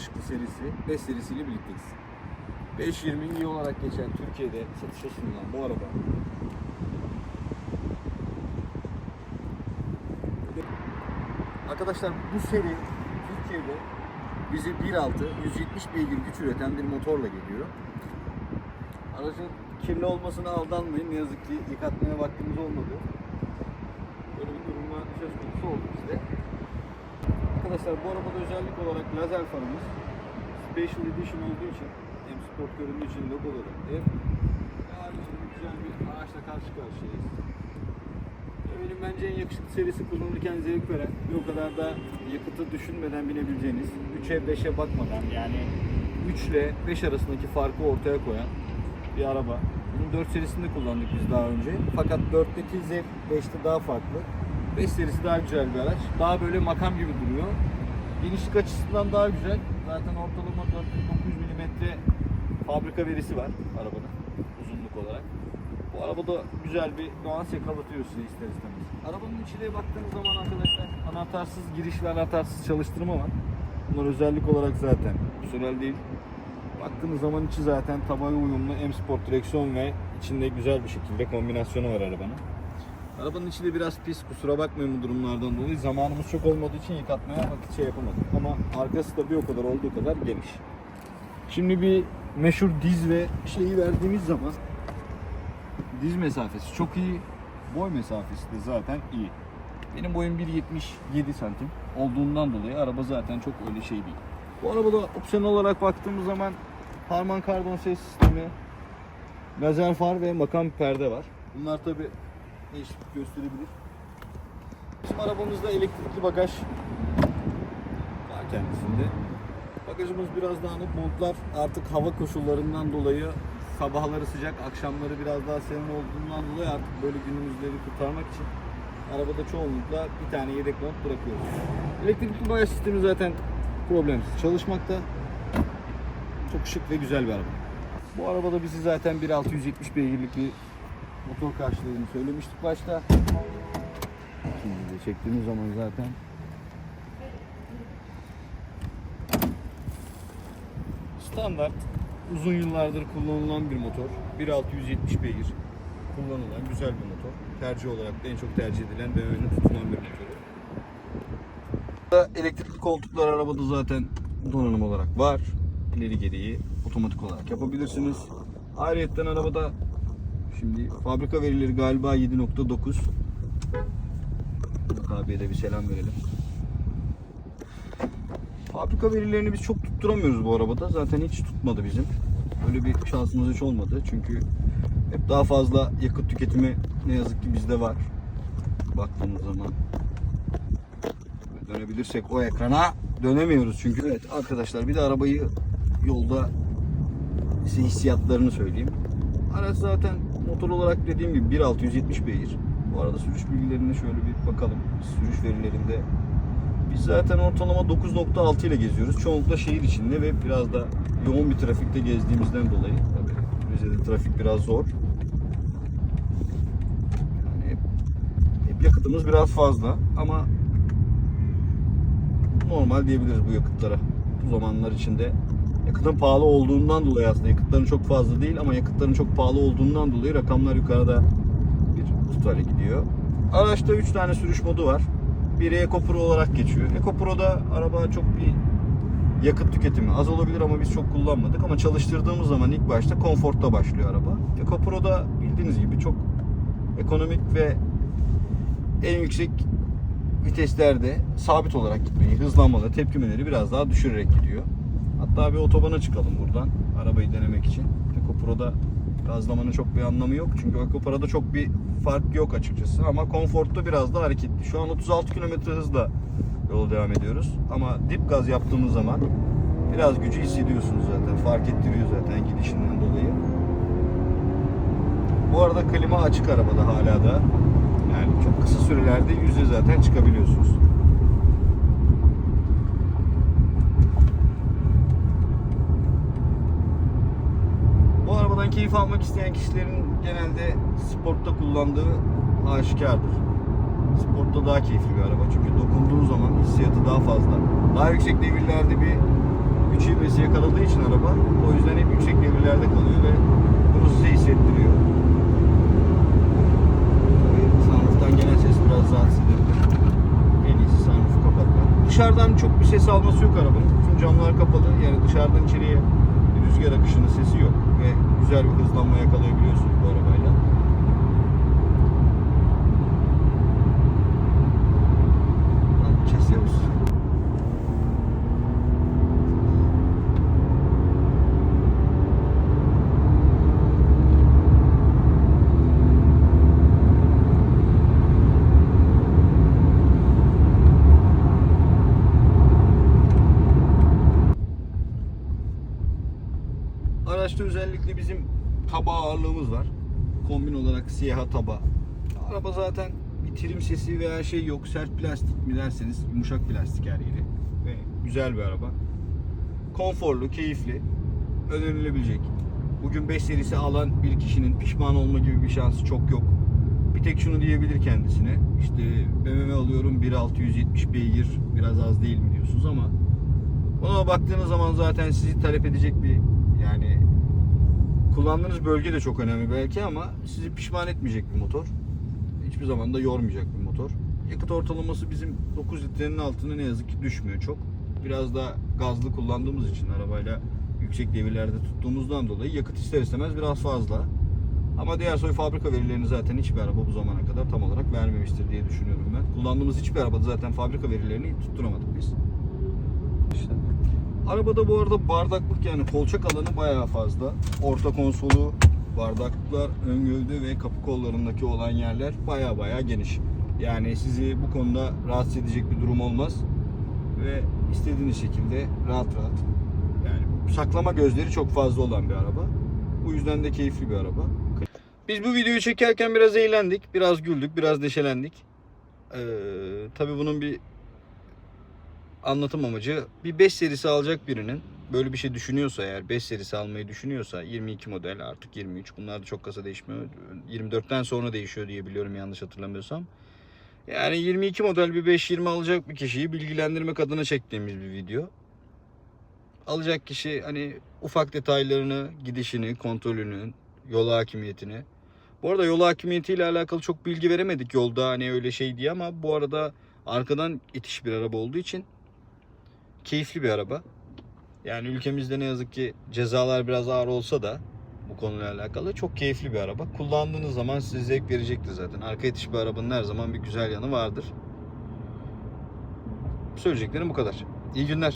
yakışıklı serisi 5 serisiyle birlikteyiz. 520 iyi olarak geçen Türkiye'de satışa sunulan bu araba Arkadaşlar bu seri Türkiye'de bizi 1.6 170 beygir güç üreten bir motorla geliyor. Aracın kirli olmasına aldanmayın. Ne yazık ki yıkatmaya vaktimiz olmadı. Böyle bir durumla söz konusu oldu bizde. Arkadaşlar bu arabada özellik olarak lazer farımız Special Edition olduğu için hem sport göründüğü için logoları hem ve haricinde güzel bir araçla karşı karşıyayız. Benim bence en yakışıklı serisi kullanırken zevk veren ve o kadar da yakıtı düşünmeden binebileceğiniz 3'e 5'e bakmadan yani 3 ile 5 arasındaki farkı ortaya koyan bir araba. Bunun 4 serisinde kullandık biz daha önce. Fakat 4'teki zevk 5'te daha farklı. 5 serisi daha güzel bir araç. Daha böyle makam gibi duruyor. Genişlik açısından daha güzel. Zaten ortalama 4900 mm fabrika verisi var arabanın uzunluk olarak. Bu arabada güzel bir nüans yakalatıyor size ister istemez. Arabanın içine baktığınız zaman arkadaşlar anahtarsız giriş ve anahtarsız çalıştırma var. Bunlar özellik olarak zaten opsiyonel değil. Baktığınız zaman içi zaten tabaya uyumlu M Sport direksiyon ve içinde güzel bir şekilde kombinasyonu var arabanın. Arabanın içi de biraz pis kusura bakmayın bu durumlardan dolayı. Zamanımız çok olmadığı için yıkatmaya şey yapamadık. Ama arkası da bir o kadar olduğu kadar geniş. Şimdi bir meşhur diz ve şeyi verdiğimiz zaman diz mesafesi çok iyi. Boy mesafesi de zaten iyi. Benim boyum 1.77 santim olduğundan dolayı araba zaten çok öyle şey değil. Bu arabada opsiyon olarak baktığımız zaman Harman karbon ses sistemi, lazer far ve makam perde var. Bunlar tabi değişiklik gösterebilir. Bizim arabamızda elektrikli bagaj var kendisinde. Bagajımız biraz dağınık. Montlar artık hava koşullarından dolayı sabahları sıcak, akşamları biraz daha serin olduğundan dolayı artık böyle günümüzleri kurtarmak için arabada çoğunlukla bir tane yedek mont bırakıyoruz. Elektrikli bagaj sistemi zaten problemsiz çalışmakta. Çok şık ve güzel bir araba. Bu arabada bizi zaten 1.670 beygirlik bir motor karşıladığını söylemiştik başta. Şimdi de çektiğimiz zaman zaten standart uzun yıllardır kullanılan bir motor. 1.670 beygir kullanılan güzel bir motor. Tercih olarak da en çok tercih edilen ve önüne tutulan bir motor. Elektrikli koltuklar arabada zaten donanım olarak var. İleri geriyi otomatik olarak yapabilirsiniz. Ayrıyeten arabada şimdi fabrika verileri galiba 7.9. Burak abiye de bir selam verelim. Fabrika verilerini biz çok tutturamıyoruz bu arabada. Zaten hiç tutmadı bizim. Öyle bir şansımız hiç olmadı. Çünkü hep daha fazla yakıt tüketimi ne yazık ki bizde var. Baktığımız zaman. Dönebilirsek o ekrana dönemiyoruz çünkü. Evet arkadaşlar bir de arabayı yolda size hissiyatlarını söyleyeyim. Araç zaten motor olarak dediğim gibi 1.670 beygir. Bu arada sürüş bilgilerine şöyle bir bakalım. Sürüş verilerinde biz zaten ortalama 9.6 ile geziyoruz. Çoğunlukla şehir içinde ve biraz da yoğun bir trafikte gezdiğimizden dolayı. Tabii Rize'de trafik biraz zor. Yani hep, hep yakıtımız biraz fazla ama normal diyebiliriz bu yakıtlara. Bu zamanlar içinde yakıtın pahalı olduğundan dolayı aslında yakıtların çok fazla değil ama yakıtların çok pahalı olduğundan dolayı rakamlar yukarıda bir tutale gidiyor. Araçta 3 tane sürüş modu var. Biri Eco Pro olarak geçiyor. Eco Pro'da araba çok bir yakıt tüketimi az olabilir ama biz çok kullanmadık. Ama çalıştırdığımız zaman ilk başta konforta başlıyor araba. Eco Pro'da bildiğiniz gibi çok ekonomik ve en yüksek viteslerde sabit olarak gitmeyi, hızlanmalı tepkimeleri biraz daha düşürerek gidiyor. Hatta bir otobana çıkalım buradan arabayı denemek için. Eco Pro'da gazlamanın çok bir anlamı yok. Çünkü Eco Pro'da çok bir fark yok açıkçası. Ama konforta biraz daha hareketli. Şu an 36 km hızla yola devam ediyoruz. Ama dip gaz yaptığımız zaman biraz gücü hissediyorsunuz zaten. Fark ettiriyor zaten gidişinden dolayı. Bu arada klima açık arabada hala da. Yani çok kısa sürelerde yüzde zaten çıkabiliyorsunuz. Arabadan keyif almak isteyen kişilerin genelde sportta kullandığı aşikardır. Sportta daha keyifli bir araba çünkü dokunduğu zaman hissiyatı daha fazla. Daha yüksek devirlerde bir güç ivmesi yakaladığı için araba o yüzden hep yüksek devirlerde kalıyor ve bunu size hissettiriyor. Tabii gelen ses biraz rahatsız edebilir. En iyisi sunroof'u kapatmak. Dışarıdan çok bir ses alması yok arabanın. Tüm camlar kapalı. Yani dışarıdan içeriye rüzgar akışının sesi yok. Ve güzel bir hızlanma yakalayabiliyorsunuz bu. Araçta özellikle bizim taba ağırlığımız var. Kombin olarak siyaha taba. Araba zaten bir trim sesi veya şey yok. Sert plastik mi derseniz yumuşak plastik her yeri. Ve güzel bir araba. Konforlu, keyifli. Önerilebilecek. Bugün 5 serisi alan bir kişinin pişman olma gibi bir şansı çok yok. Bir tek şunu diyebilir kendisine. İşte BMW alıyorum 1.670 beygir biraz az değil mi diyorsunuz ama ona baktığınız zaman zaten sizi talep edecek bir yani kullandığınız bölge de çok önemli belki ama sizi pişman etmeyecek bir motor. Hiçbir zaman da yormayacak bir motor. Yakıt ortalaması bizim 9 litrenin altına ne yazık ki düşmüyor çok. Biraz da gazlı kullandığımız için arabayla yüksek devirlerde tuttuğumuzdan dolayı yakıt ister istemez biraz fazla. Ama diğer soy fabrika verilerini zaten hiçbir araba bu zamana kadar tam olarak vermemiştir diye düşünüyorum ben. Kullandığımız hiçbir arabada zaten fabrika verilerini tutturamadık biz. Arabada bu arada bardaklık yani kolçak alanı bayağı fazla. Orta konsolu, bardaklıklar, ön gövde ve kapı kollarındaki olan yerler bayağı bayağı geniş. Yani sizi bu konuda rahatsız edecek bir durum olmaz. Ve istediğiniz şekilde rahat rahat. Yani saklama gözleri çok fazla olan bir araba. Bu yüzden de keyifli bir araba. Biz bu videoyu çekerken biraz eğlendik, biraz güldük, biraz neşelendik. Ee, tabii bunun bir anlatım amacı bir 5 serisi alacak birinin böyle bir şey düşünüyorsa eğer 5 serisi almayı düşünüyorsa 22 model artık 23 bunlar da çok kasa değişmiyor. 24'ten sonra değişiyor diye biliyorum yanlış hatırlamıyorsam. Yani 22 model bir 520 alacak bir kişiyi bilgilendirmek adına çektiğimiz bir video. Alacak kişi hani ufak detaylarını gidişini kontrolünü yol hakimiyetini. Bu arada yol hakimiyetiyle alakalı çok bilgi veremedik yolda hani öyle şey diye ama bu arada arkadan itiş bir araba olduğu için keyifli bir araba. Yani ülkemizde ne yazık ki cezalar biraz ağır olsa da bu konuyla alakalı çok keyifli bir araba. Kullandığınız zaman size zevk verecektir zaten. Arka itiş bir arabanın her zaman bir güzel yanı vardır. Söyleyeceklerim bu kadar. İyi günler.